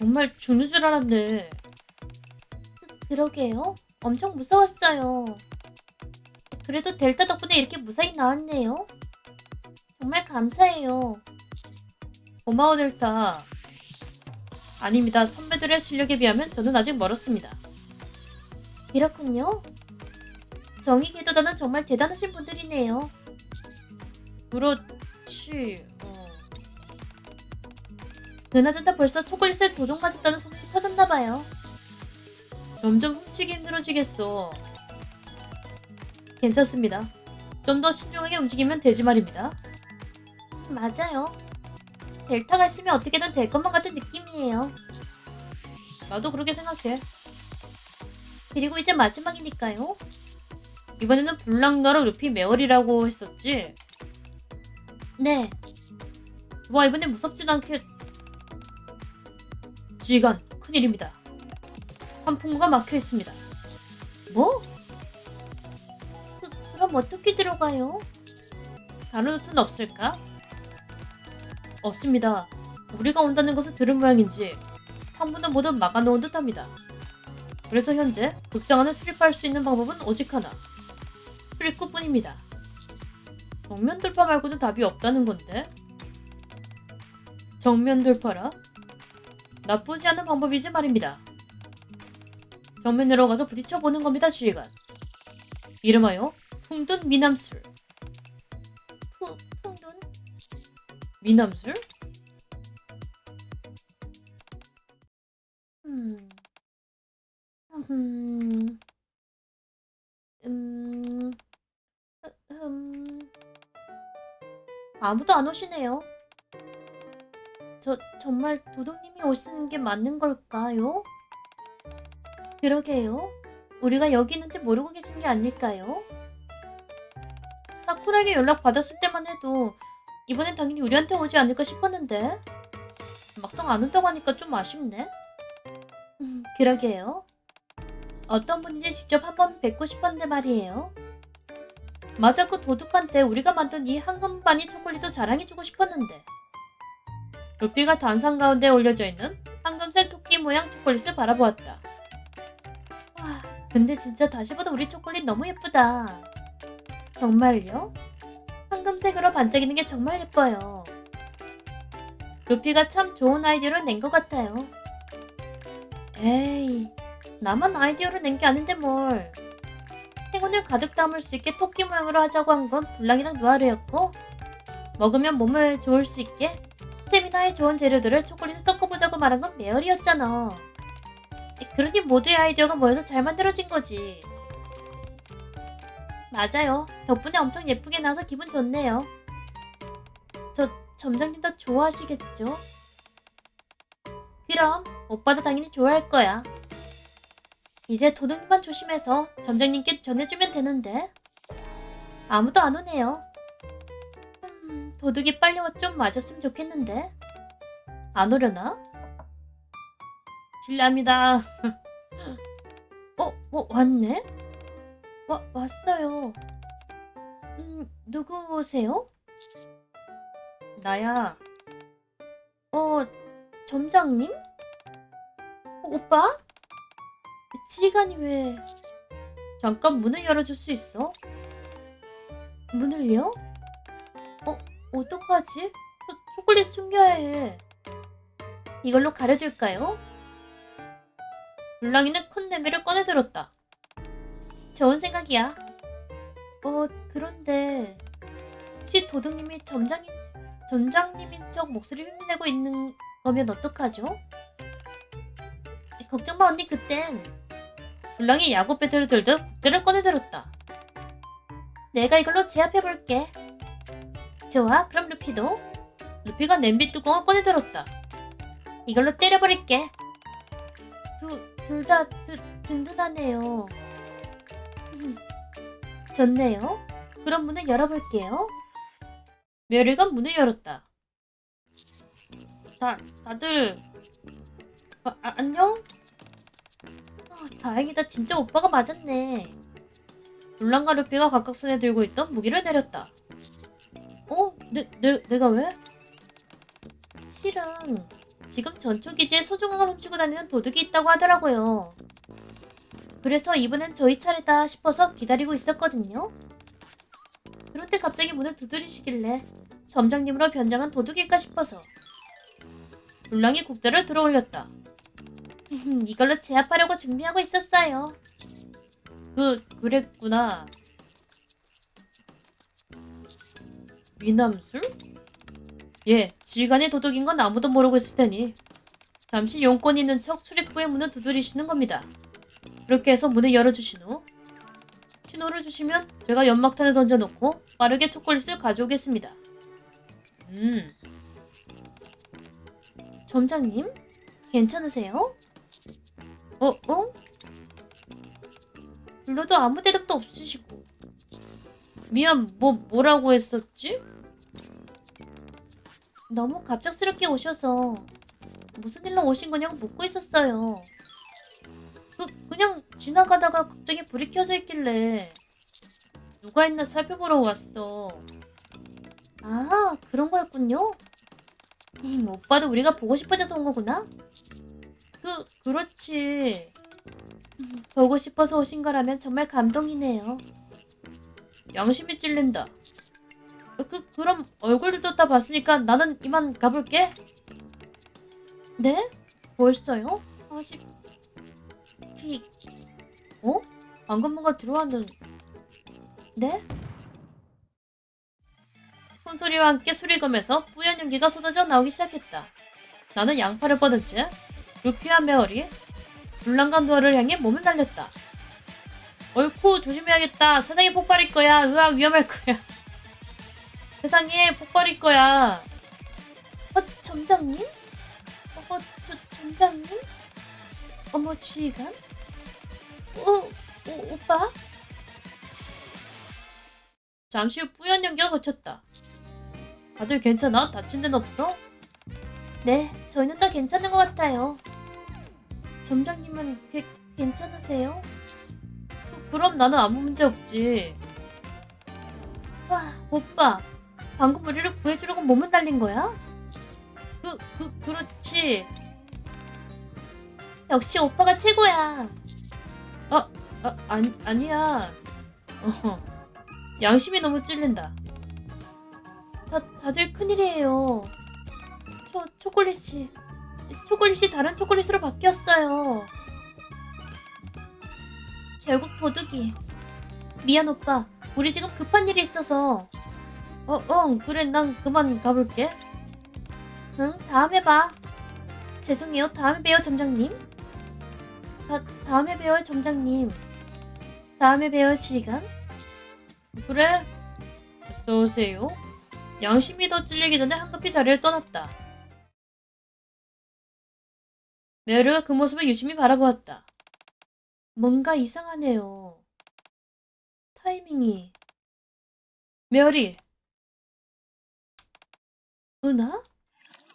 정말 죽는 줄 알았네. 그러게요. 엄청 무서웠어요. 그래도 델타 덕분에 이렇게 무사히 나왔네요. 정말 감사해요. 고마워 델타. 아닙니다. 선배들의 실력에 비하면 저는 아직 멀었습니다. 그렇군요. 정의 궤도단은 정말 대단하신 분들이네요. 그렇지. 어. 그나저나 벌써 초콜릿을 도둑 맞았다는 소문이 퍼졌나봐요. 점점 훔치기 힘들어지겠어. 괜찮습니다. 좀 더 신중하게 움직이면 되지 말입니다. 맞아요. 델타가 있으면 어떻게든 될 것만 같은 느낌이에요. 나도 그렇게 생각해. 그리고 이제 마지막이니까요. 이번에는 블랑나라 루피 메어리라고 했었지. 네, 와 이번엔 무섭진 않겠. 지휘관 큰일입니다. 한풍구가 막혀 있습니다. 뭐? 그, 그럼 어떻게 들어가요? 다른 루트는 없을까? 없습니다. 우리가 온다는 것을 들은 모양인지 창문은 모두 막아놓은 듯합니다. 그래서 현재 극장 안에 출입할 수 있는 방법은 오직 하나. 출입구뿐입니다. 정면 돌파 말고는 답이 없다는 건데. 정면 돌파라? 나쁘지 않은 방법이지 말입니다. 정면으로 가서 부딪혀 보는 겁니다, 지휘관. 이름하여 풍둔 미남술. 푸, 풍돈? 미남술? 음. 음. 음. 음. 아무도 안 오시네요. 저 정말 도둑님이 오시는 게 맞는 걸까요? 그러게요. 우리가 여기 있는지 모르고 계신 게 아닐까요? 사쿠라에게 연락 받았을 때만 해도 이번엔 당연히 우리한테 오지 않을까 싶었는데 막상 안 온다고 하니까 좀 아쉽네. 음, 그러게요. 어떤 분인지 직접 한번 뵙고 싶었는데 말이에요. 맞아 그 도둑한테 우리가 만든 이 황금 바니 초콜릿도 자랑해주고 싶었는데 루피가 단상 가운데 올려져 있는 황금색 토끼 모양 초콜릿을 바라보았다. 와, 근데 진짜 다시 봐도 우리 초콜릿 너무 예쁘다. 정말요? 황금색으로 반짝이는 게 정말 예뻐요. 루피가 참 좋은 아이디어를 낸 것 같아요. 에이, 나만 아이디어를 낸 게 아닌데 뭘. 행운을 가득 담을 수 있게 토끼 모양으로 하자고 한 건 블랑이랑 누아르였고, 먹으면 몸을 좋을 수 있게 스태미나에 좋은 재료들을 초콜릿에 섞어보자고 말한 건 메어리였잖아. 그러니 모두의 아이디어가 모여서 잘 만들어진 거지. 맞아요. 덕분에 엄청 예쁘게 나와서 기분 좋네요. 저 점장님도 좋아하시겠죠? 그럼 오빠도 당연히 좋아할 거야. 이제 도둑님만 조심해서 점장님께 전해주면 되는데. 아무도 안 오네요. 음, 도둑이 빨리 와 좀 맞았으면 좋겠는데. 안 오려나? 실례합니다. 어, 뭐 왔네? 와, 왔어요. 음, 누구세요? 나야. 어, 점장님? 어, 오빠? 지휘관이 왜 잠깐 문을 열어줄 수 있어? 문을요? 어, 어떡하지? 초, 초콜릿 숨겨야 해. 이걸로 가려줄까요? 블랑이는 큰 냄비를 꺼내들었다. 좋은 생각이야. 어, 그런데 혹시 도둑님이 점장님, 점장님인 척 목소리 흉내내고 있는 거면 어떡하죠? 걱정 마 언니 그땐 블랑이 야구 배트를 들듯 국대를 꺼내들었다. 내가 이걸로 제압해볼게. 좋아, 그럼 루피도 루피가 냄비 뚜껑을 꺼내들었다. 이걸로 때려버릴게. 둘 다 든든하네요. 음, 좋네요. 그럼 문을 열어볼게요. 메리가 문을 열었다. 다, 다들 아, 아, 안녕? 아, 다행이다. 진짜 오빠가 맞았네. 블랑과 루피가 각각 손에 들고 있던 무기를 내렸다. 어? 내, 내, 내가 왜? 실은 지금 전초기지에 소중한 걸 훔치고 다니는 도둑이 있다고 하더라고요. 그래서 이번엔 저희 차례다 싶어서 기다리고 있었거든요. 그런데 갑자기 문을 두드리시길래 점장님으로 변장한 도둑일까 싶어서 불랑이 국자를 들어 올렸다. 이걸로 제압하려고 준비하고 있었어요. 그, 그랬구나. 미남술? 예, 질간의 도둑인 건 아무도 모르고 있을 테니 잠시 용건 있는 척 출입구의 문을 두드리시는 겁니다. 그렇게 해서 문을 열어주신 후 신호를 주시면 제가 연막탄을 던져놓고 빠르게 초콜릿을 가져오겠습니다. 음, 점장님? 괜찮으세요? 어, 어? 불러도 아무 대답도 없으시고. 미안, 뭐, 뭐라고 했었지? 너무 갑작스럽게 오셔서 무슨 일로 오신 거냐고 묻고 있었어요. 그, 그냥 지나가다가 갑자기 불이 켜져 있길래. 누가 있나 살펴보러 왔어. 아, 그런 거였군요. 음, 오빠도 우리가 보고 싶어져서 온 거구나? 그, 그렇지. 음, 보고 싶어서 오신 거라면 정말 감동이네요. 양심이 찔린다. 그, 그럼 얼굴도 다 봤으니까 나는 이만 가볼게. 네? 벌써요? 아직... 피... 어? 방금 뭔가 들어왔는 네? 콘소리와 함께 수리검에서 뿌연 연기가 쏟아져 나오기 시작했다. 나는 양팔을 뻗은 채 루피와 메어리 불난간 도어를 향해 몸을 날렸다. 얼쿠 조심해야겠다. 세상에 폭발일 거야. 으아 위험할 거야. 세상에 폭발일 거야. 어, 점장님? 어, 저, 점장님? 어머, 지휘관? 어, 오, 오빠? 잠시 후 뿌연 연기가 거쳤다. 다들 괜찮아? 다친 데는 없어? 네, 저희는 다 괜찮은 것 같아요. 점장님은 게, 괜찮으세요? 그, 그럼 나는 아무 문제 없지. 와, 오빠. 방금 우리를 구해주려고 몸을 날린 거야? 그, 그, 그렇지. 역시 오빠가 최고야. 아, 아니, 아니야. 어, 양심이 너무 찔린다. 다, 다들 큰일이에요. 초, 초콜릿이, 초콜릿이 다른 초콜릿으로 바뀌었어요. 결국 도둑이. 미안, 오빠. 우리 지금 급한 일이 있어서. 어, 어, 그래, 난 그만 가볼게. 응, 다음에 봐. 죄송해요. 다음에 봬요, 점장님. 다, 다음에 봬요, 점장님. 다음에 봬요, 지휘관. 그래? 어서 오세요. 양심이 더 찔리기 전에 한급히 자리를 떠났다. 메르가 그 모습을 유심히 바라보았다. 뭔가 이상하네요. 타이밍이. 메어리, 은하?